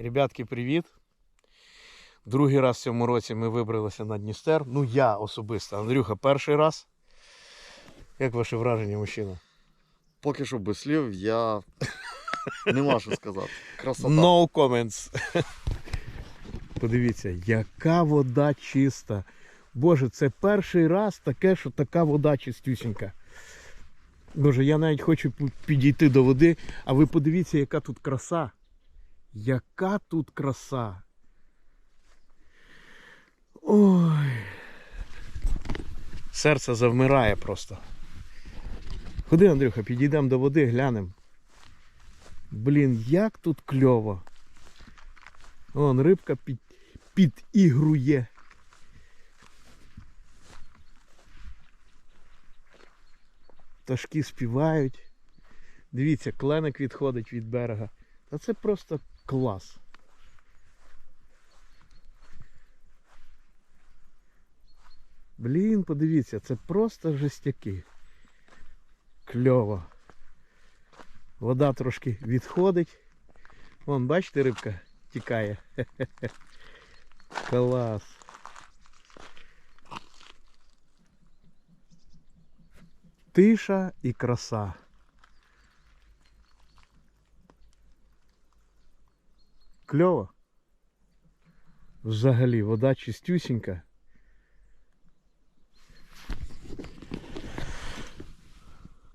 Ребятки, привіт! Другий раз в цьому році ми вибралися на Дністер. Ну я особисто. Андрюха, перший раз. Як ваше враження, мужчина? Поки що без слів, я не можу сказати. Красота. No comments. Подивіться, яка вода чиста. Боже, це перший раз таке, що така вода чистюсінька. Боже, я навіть хочу підійти до води, а ви подивіться, яка тут краса. Яка тут краса. Ой. Серце завмирає просто. Ходи, Андрюха, підійдемо до води, глянемо. Блін, як тут кльово. Вон рибка під, підігрує. Пташки співають. Дивіться, кленик відходить від берега. Та це просто клас. Блін, подивіться, це просто жестяки. Кльово. Вода трошки відходить. Вон, бачите, рибка тікає. Клас. Тиша і краса. Кльово. Взагалі, вода чистюсінька.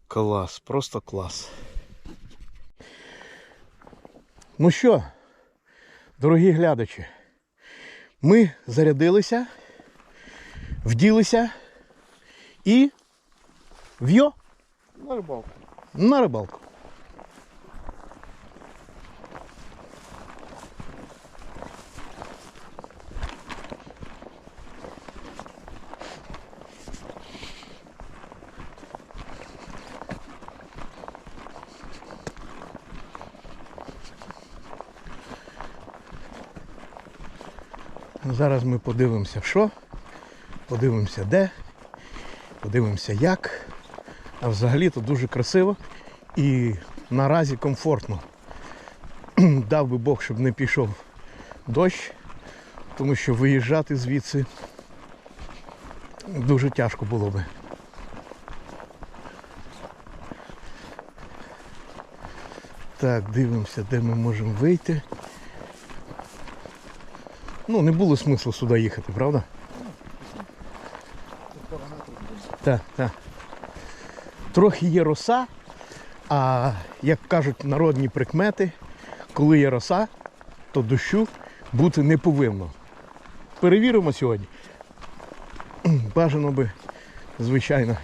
Клас, просто клас. Ну що, дорогі глядачі, ми зарядилися, вділися і в'йо На рибалку. на рибалку. Зараз ми подивимося що, подивимося де, подивимося як. А взагалі то дуже красиво і наразі комфортно. Дав би Бог, щоб не пішов дощ, тому що виїжджати звідси дуже тяжко було би. Так, дивимося, де ми можемо вийти. Ну, не було смислу сюди їхати, правда? Так, так. Трохи є роса, а як кажуть народні прикмети, коли є роса, то дощу бути не повинно. Перевіримо сьогодні. Бажано би, звичайно,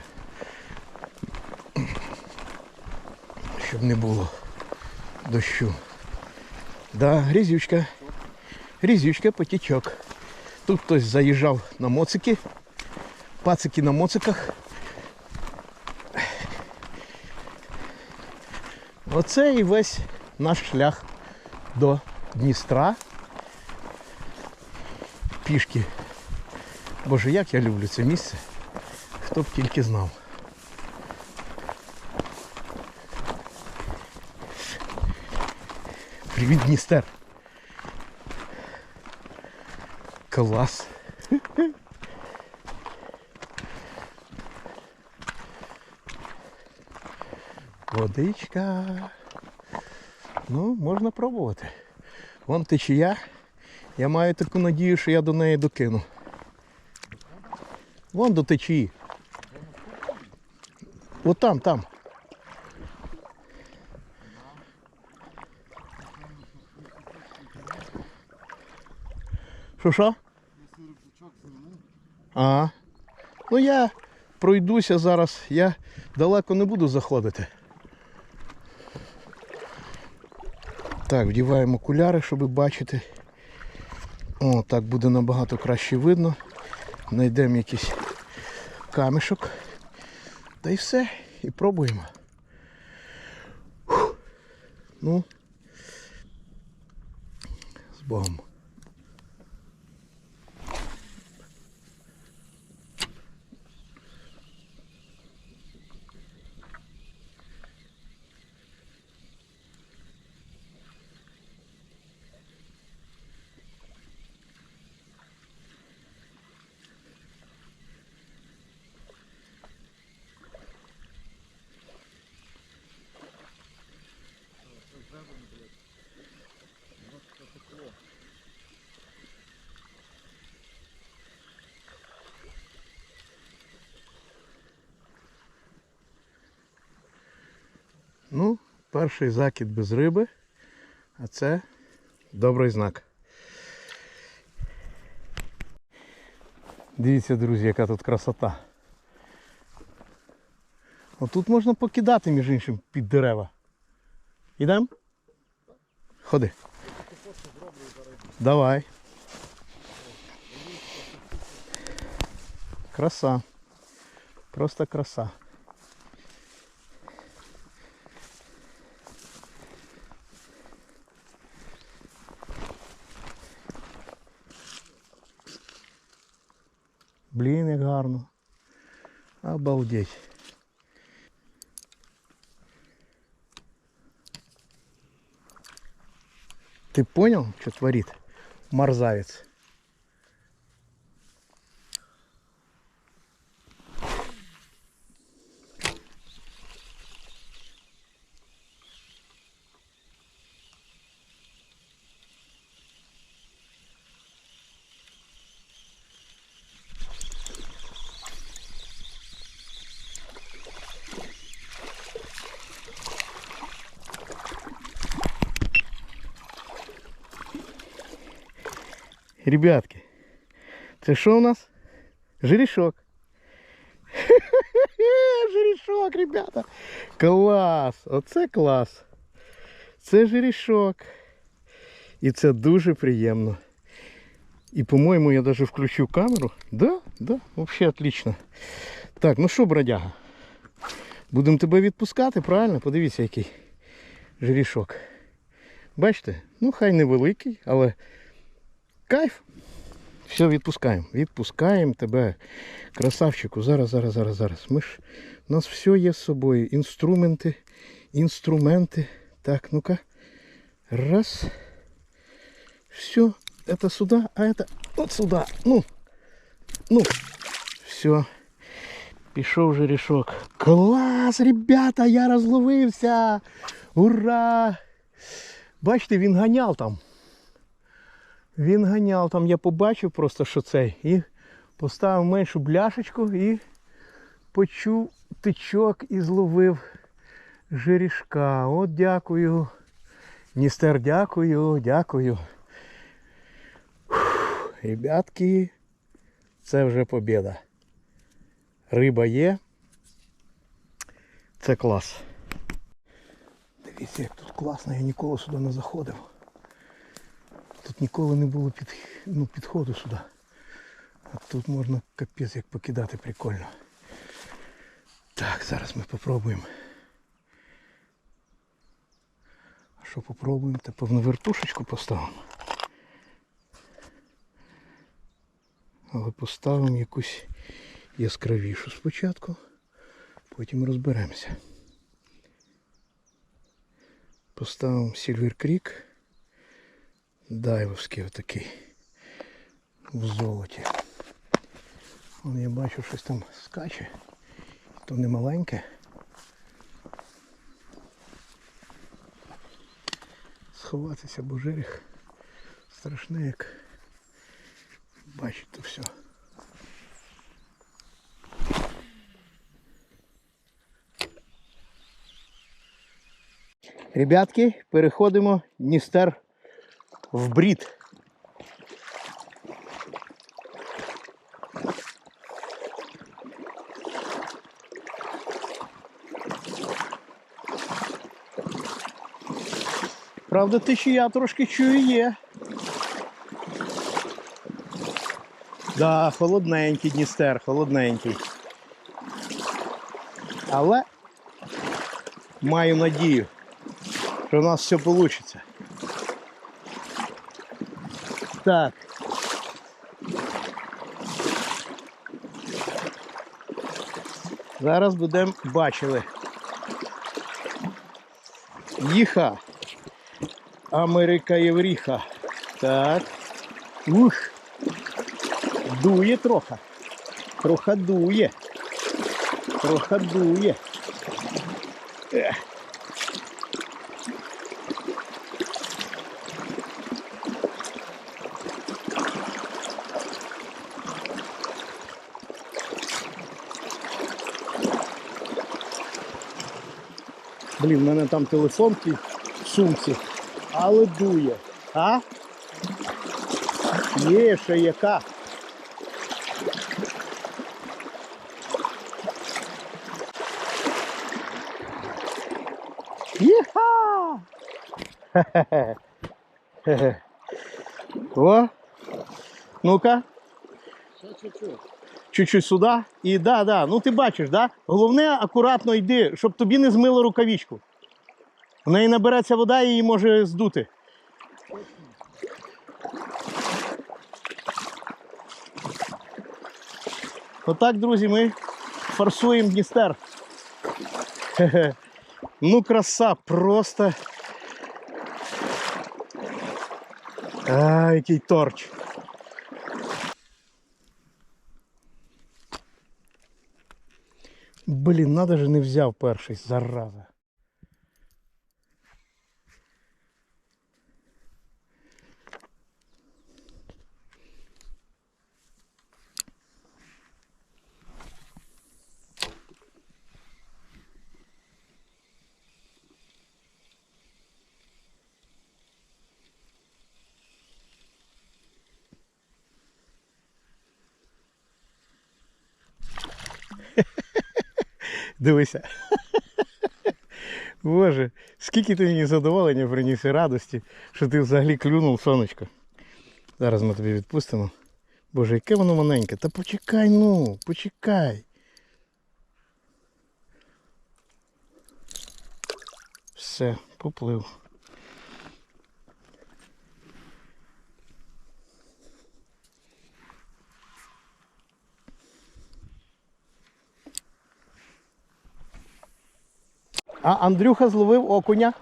щоб не було дощу. Да, грізючка. Грізючка, потічок. Тут хтось заїжджав на моцики. Пацики на моциках. Оце і весь наш шлях до Дністра. Пішки. Боже, як я люблю це місце. Хто б тільки знав. Привіт, Дністер. Клас. Водичка. Ну, можна пробувати. Вон течія. Я маю таку надію, що я до неї докину. Вон до течії. От там, там. Що що? А. Ну я пройдуся зараз, я далеко не буду заходити. Так, вдіваємо окуляри, щоб бачити. О, так буде набагато краще видно. Знайдемо якийсь камішок. Та й все. І пробуємо. Фух. Ну. З Богом. Перший закид без риби, а це добрий знак. Дивіться, друзі, яка тут красота. Отут можна покидати, між іншим, під дерева. Ідемо? Ходи. Давай. Краса. Просто краса. Блін, як гарно. Обалдеть. Ты понял, что творит мерзавец? Ребятки, це що у нас? Жерешок. Жерешок, ребята. Клас! Оце клас. Це жерешок. І це дуже приємно. І, по-моєму, я даже включу камеру. Да, да, вообще отлично. Так, ну що, бродяга? Будемо тебе відпускати, правильно? Подивіться, який жерішок. Бачите? Ну, хай невеликий, але Кайф. Все, відпускаємо. Відпускаємо тебе, красавчику. Зараз, зараз, зараз, зараз. Ми ж, у нас все є з собою. Інструменти, інструменти. Так, ну-ка. Раз. Все. Это сюда, а это вот сюда. Ну. Ну. Все. Пішов жерешок. Клас, ребята, я розловився. Ура! Бачите, він ганяв там. Він ганяв там, я побачив просто, що цей. І поставив меншу бляшечку і почув тичок і зловив жерішка. От дякую. Ністер, дякую, дякую. Ребятки, це вже побіда. Риба є. Це клас. Дивіться, як тут класно, я ніколи сюди не заходив. Ніколи не було під, ну, підходу сюди. А тут можна капець як покидати прикольно. Так, зараз ми попробуємо. А що попробуємо? Та певно вертушечку поставимо. Але поставимо якусь яскравішу спочатку, потім розберемося. Поставимо Silver Creek. Дайвовський отакий в золоті. Вон я бачу щось там скаче. То не маленьке. Сховатися, бо жерех страшне як бачите все. Ребятки, переходимо Дністер в брід. Правда, течія трошки чую є. Да, холодненький Дністер, холодненький. Але маю надію, що в нас все вийде. Так. Зараз будемо бачили. Їха. Америка Євріха. Так. Ух. Дує трохи. Трохи дує. Трохи дує. Ех. Блін, в мене там телефон в сумці. Але дує. А? Є ще яка. Хе-хе-хе. О! Ну-ка. Чуть-чуть сюди. І да, да. Ну ти бачиш, да? Головне, акуратно йди, щоб тобі не змило рукавичку. В неї набереться вода і її може здути. Отак, друзі, ми форсуємо Дністер. Ну, краса, просто. А, який торч. Блін, надо же не взяв перший, зараза. Дивися. Боже, скільки ти мені задоволення приніс і радості, що ти взагалі клюнув сонечко. Зараз ми тобі відпустимо. Боже, яке воно маленьке. Та почекай, ну, почекай. Все, поплив. А Андрюха зловив окуня.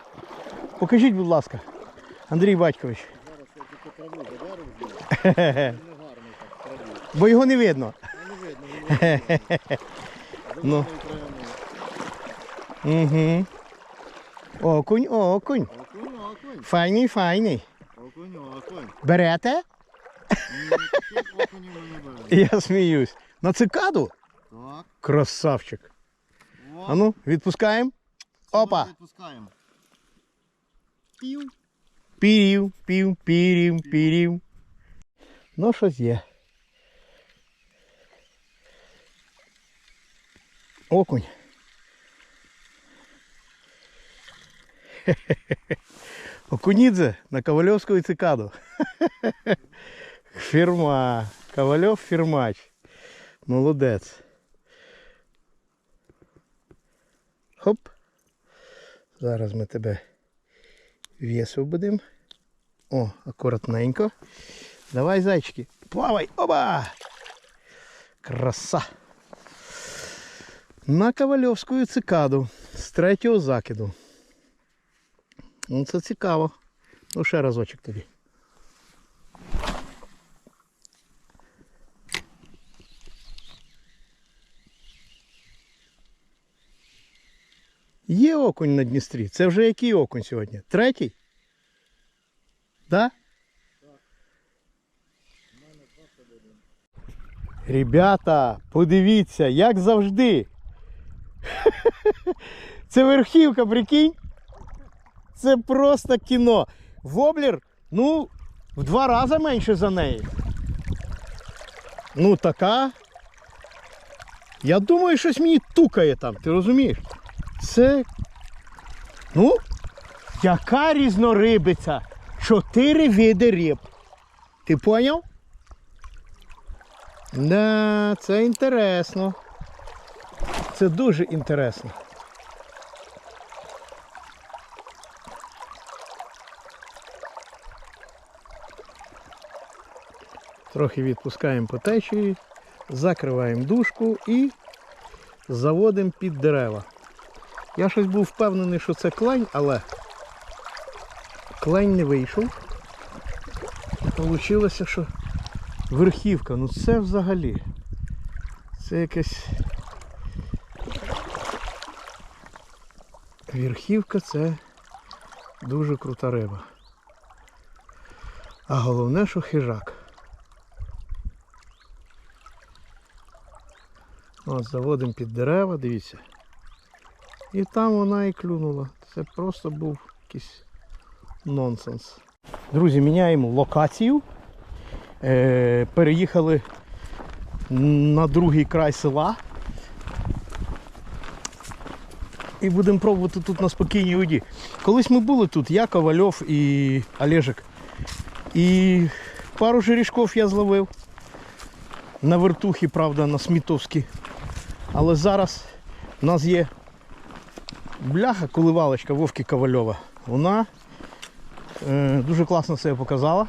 Покажіть, будь ласка. Андрій Батькович. Бо його не видно. Ну, Не видно, Угу. Окунь, окунь. Файний, файний. Окунь, окунь. Берете? Я сміюсь. На цикаду? Так. Красавчик. А ну, відпускаємо. Опа. ми Відпускаємо. Пів. Пірів, пів, пірів, пірів. Ну, щось є. Окунь. Окунідзе на Ковальовську цикаду. Фірма. Ковальов фірмач. Молодець. Хоп. Зараз ми тебе висвободимо. О, акуратненько. Давай, зайчики. Плавай. Оба! Краса. На Ковальовську цикаду з третього закиду. Ну, це цікаво. Ну, ще разочок тобі. Є окунь на Дністрі. Це вже який окунь сьогодні? Третій? Да? Ребята, подивіться, як завжди. Це верхівка, прикинь. Це просто кіно. Воблер, ну, в два рази менше за неї. Ну, така. Я думаю, щось мені тукає там, ти розумієш? Це. Ну, яка різнорибиця? Чотири види риб. Ти поняв? Да, це інтересно. Це дуже інтересно. Трохи відпускаємо по течії, закриваємо дужку і заводимо під дерева. Я щось був впевнений, що це клень, але клень не вийшов. І вийшло, що верхівка, ну це взагалі. Це якась. Верхівка це дуже крута риба. А головне, що хижак. От, заводимо під дерева, дивіться. І там вона і клюнула. Це просто був якийсь нонсенс. Друзі, міняємо локацію. Е, переїхали на другий край села. І будемо пробувати тут на спокійній воді. Колись ми були тут, я, Ковальов і Олежик. І пару жерішков я зловив. На вертухі, правда, на Смітовській. Але зараз у нас є бляха, коливалочка Вовки Ковальова. Вона е, дуже класно себе показала.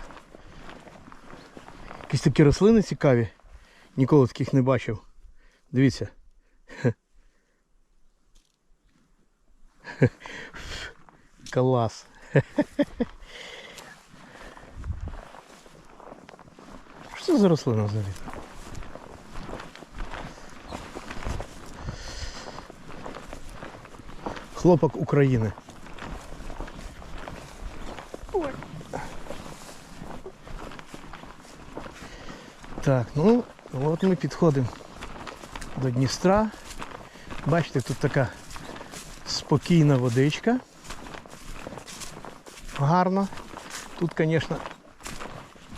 Якісь такі рослини цікаві. Ніколи таких не бачив. Дивіться. Клас. Що це за рослина взагалі? Хлопок України. Так, ну от ми підходимо до Дністра. Бачите, тут така спокійна водичка. Гарно. Тут, звісно,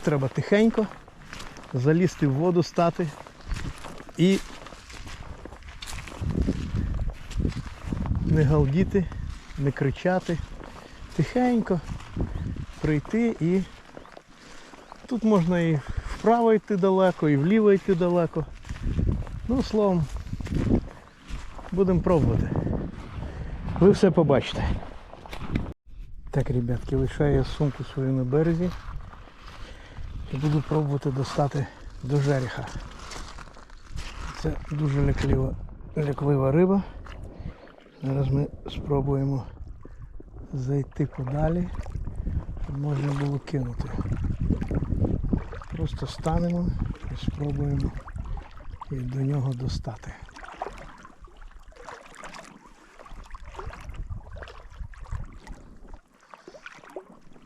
треба тихенько залізти в воду, стати і не галдіти, не кричати. Тихенько прийти і тут можна і вправо йти далеко, і вліво йти далеко. Ну, словом, будемо пробувати. Ви все побачите. Так, ребятки, лишаю я сумку свою на березі і буду пробувати достати до жереха. Це дуже ляклива, ляклива риба. Зараз ми спробуємо зайти подалі, щоб можна було кинути. Просто станемо і спробуємо до нього достати.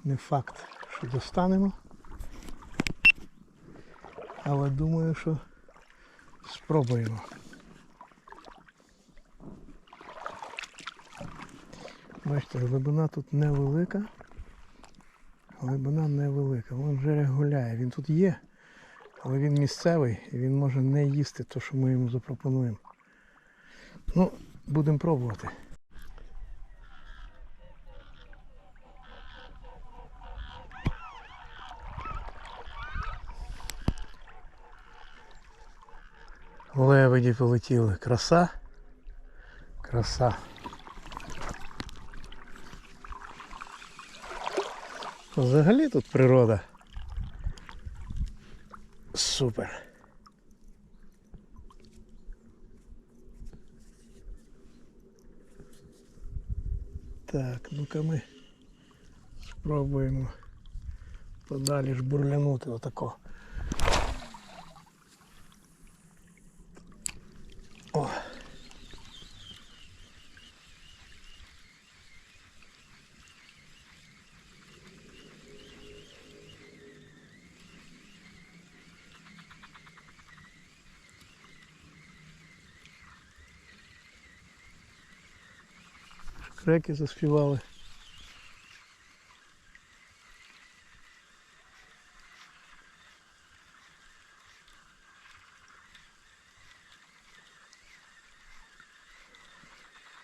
Не факт, що достанемо. Але думаю, що спробуємо. Бачите, глибина тут невелика. Глибина невелика. Вон жерех гуляє. Він тут є, але він місцевий і він може не їсти те, що ми йому запропонуємо. Ну, будемо пробувати. Лебеді полетіли. Краса. Краса. Взагалі тут природа. Супер. Так, ну-ка ми спробуємо подалі ж бурлянути отако. Креки заспівали.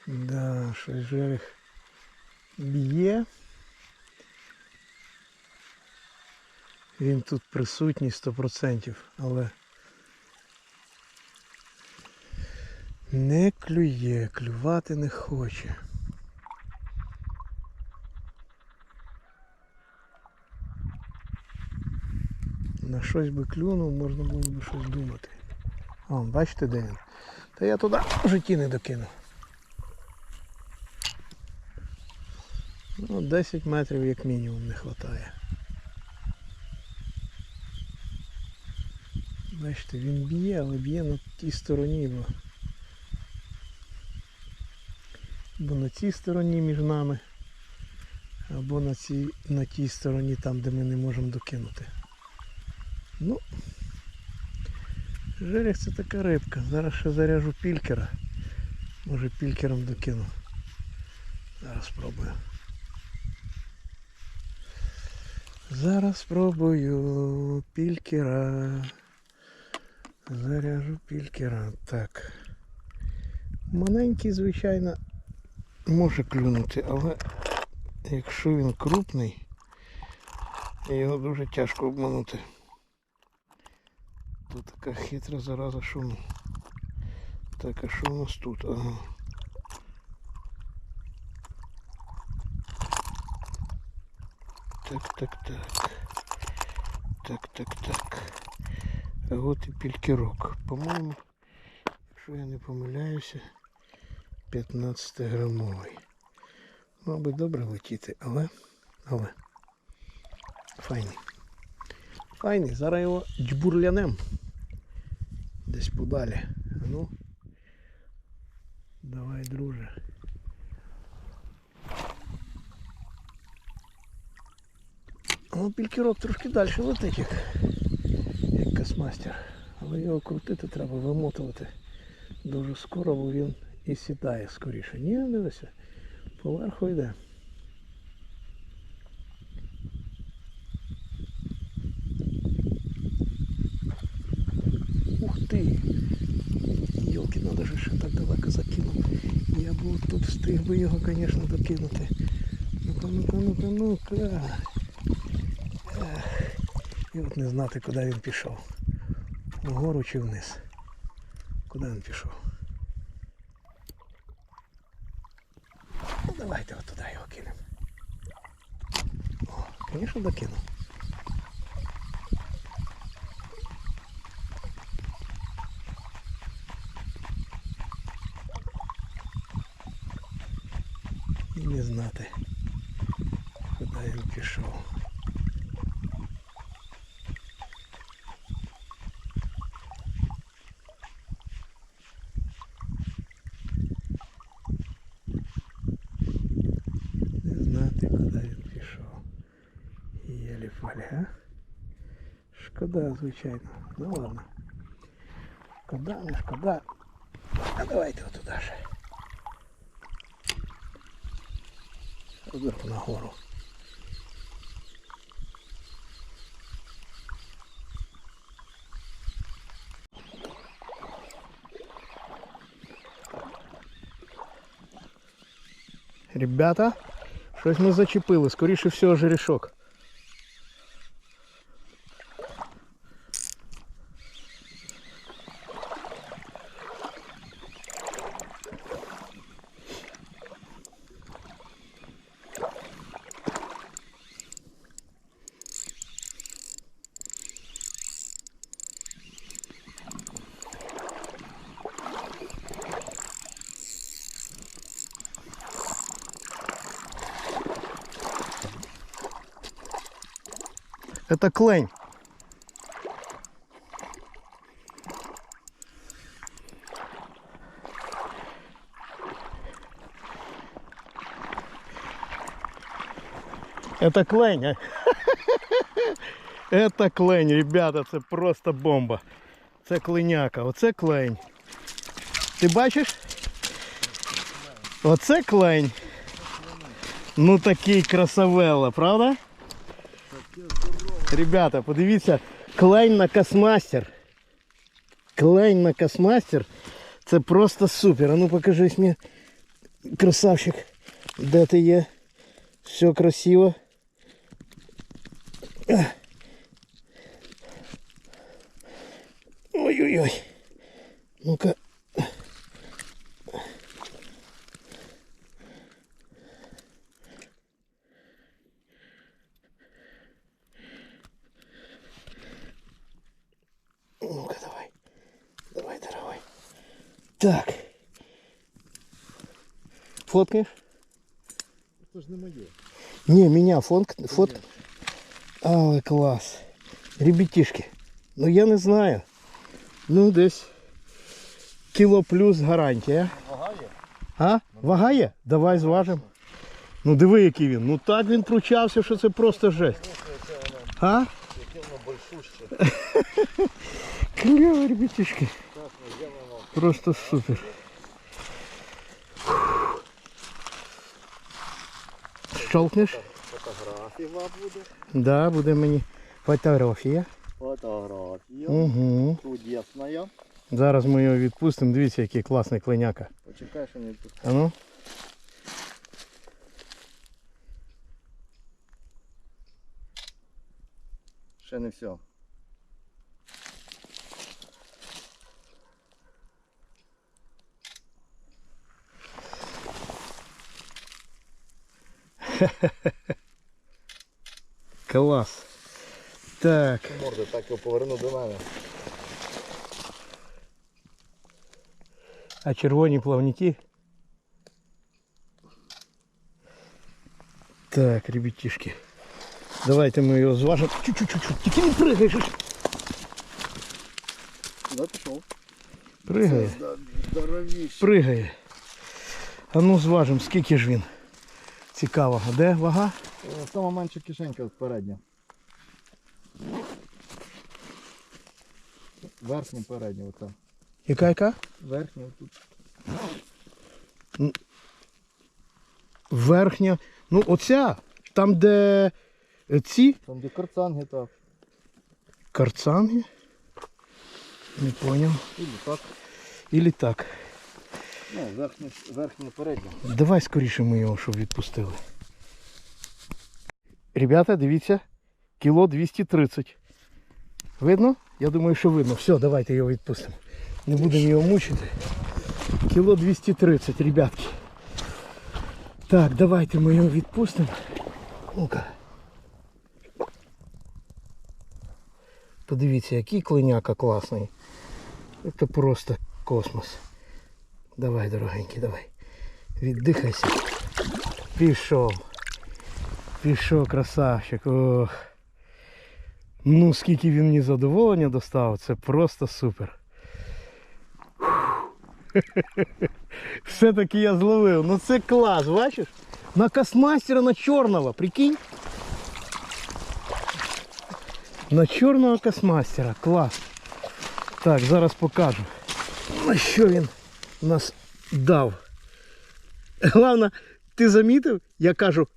Да, щось жерех б'є. Він тут присутній 100%, але не клює, клювати не хоче. Щось би клюнув, можна було б щось думати. О, бачите, де він? Та я туди в житті не докинув. Ну, 10 метрів як мінімум не вистачає. Бачите, він б'є, але б'є на тій стороні, бо, бо на цій стороні між нами, або на, цій, на тій стороні там, де ми не можемо докинути. Ну, жерех це така рибка. Зараз ще заряжу пількера. Може пількером докину. Зараз спробую. Зараз спробую пількера. Заряжу пількера. Так. Маленький, звичайно, може клюнути, але якщо він крупний, його дуже тяжко обманути. Тут така хитра зараза шуму. Так, а що у нас тут? Ага. Так, так, так. Так, так, так. А от і пількірок. По-моєму, якщо я не помиляюся, 15 грамовий. Би добре летіти, але, але. Файний. Файний. Зараз його джбурлянем. Десь подалі. Ну. Давай, друже. Ну, пількірок трошки далі летить, як, як космастер. Але його крутити треба, вимотувати дуже скоро, бо він і сідає скоріше. Ні, дивися, поверху йде. Ух ти! Йолки, надо же ще так далеко закинув. Я б встиг би його, звісно, докинути. Ну-ка, ну-ка, ну-ка, ну-ка. І от не знати, куди він пішов. Вгору чи вниз. Куди він пішов? Ну давайте от туди його кинемо. О, звісно, докинув. Шкода, звичайно. Ну ладно. Шкода, не шкода. А давайте отуда же. Вверх нагору. Ребята, щось ми зачепили, скоріше всього жерешок. Это клень. Это клень. а? Это клень, ребята, це просто бомба. Це клиняка, оце клень. Ти бачиш? Оце клень. Ну такий красавелла, правда? Ребята, подивіться, клейн на космастер. Клейн на космастер. Це просто супер. А ну покажись мені, красавчик, де ти є. Все красиво. Ех. Ой-ой-ой. Ну-ка. Ну-ка, давай. Давай, дорогой. Так. Фоткаешь? Це ж не моє. Не, меня фотк... фот... Але клас. Ребятишки. Ну я не знаю. Ну десь кіло плюс гарантія. Вага є? А? Вага є? Давай зважимо. Ну диви, який він. Ну так він пручався, що це просто жесть. А? Яке воно большуще. Клево, ребятишки. Так, ну, я воно. Просто супер. щолкнеш? Фотографія буде. Да, буде мені фотографія. Фотографія. Угу. Чудесная. Зараз ми його відпустимо. Дивіться, який класний клиняка. Почекай, що не тут. А ну. Ще не все. Клас. Так. Морди, так його поверну до мене. А червоні плавники. Так, ребятишки. Давайте ми його зважимо. Чуть-чуть, тільки не пригай. що ж. Куди пішов? Пригає. Здоровіше. Пригає. А ну зважимо, скільки ж він. Цікаво. А де вага? Сама менша кишенька передня. Верхня передня ота. Яка яка? Верхня тут. Верхня. Ну оця. Там, де е, ці Там де карцанги так. карцанги. Не поняв. І так. Ілі так. Ну, верхня, верхня передня. Давай скоріше ми його, щоб відпустили. Ребята, дивіться, кіло 230. Видно? Я думаю, що видно. Все, давайте його відпустимо. Не будемо його мучити. Кіло 230, ребятки. Так, давайте ми його відпустимо. Ну-ка. Подивіться, який клиняка класний. Це просто космос. Давай, дорогенький, давай. Віддихайся. Пішов. Пішов, красавчик. Ох. Ну, скільки він мені задоволення доставив, це просто супер. Все-таки я зловив. Ну це клас, бачиш? На космастера на чорного, прикинь. На чорного космастера. Клас. Так, зараз покажу. На що він нас дав. Головне, ти замітив, я кажу,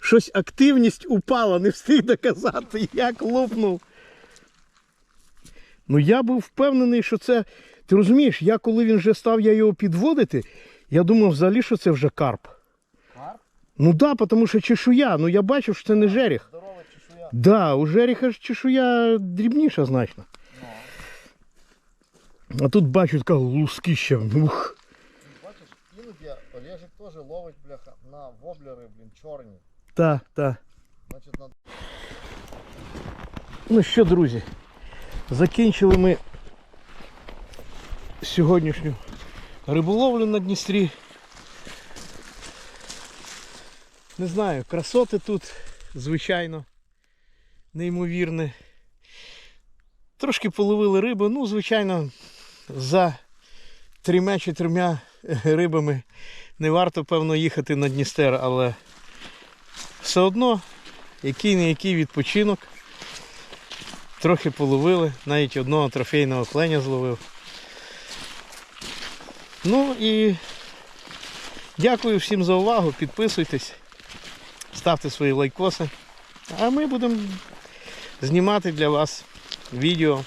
щось активність упала, не встиг доказати, як лопнув. Ну я був впевнений, що це. Ти розумієш, я коли він вже став я його підводити, я думав взагалі, що це вже карп. Карп? Ну так, да, тому що чешуя, ну я бачив, що це не жеріх. Здорова чешуя. Да, у жеріха ж чешуя дрібніша значно. А тут бачу така лускища. Ух. Бачиш, іноді Олежик теж ловить бляха на воблери, блін, чорні. Та, та. Значить, на Ну що, друзі, закінчили ми сьогоднішню риболовлю на Дністрі. Не знаю, красоти тут, звичайно, неймовірне. Трошки половили риби, ну, звичайно, за трьома-чотирма рибами не варто, певно, їхати на Дністер, але все одно, який не який відпочинок. Трохи половили, навіть одного трофейного кленя зловив. Ну і дякую всім за увагу. Підписуйтесь, ставте свої лайкоси. А ми будемо знімати для вас відео.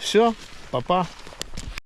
Все, па-па.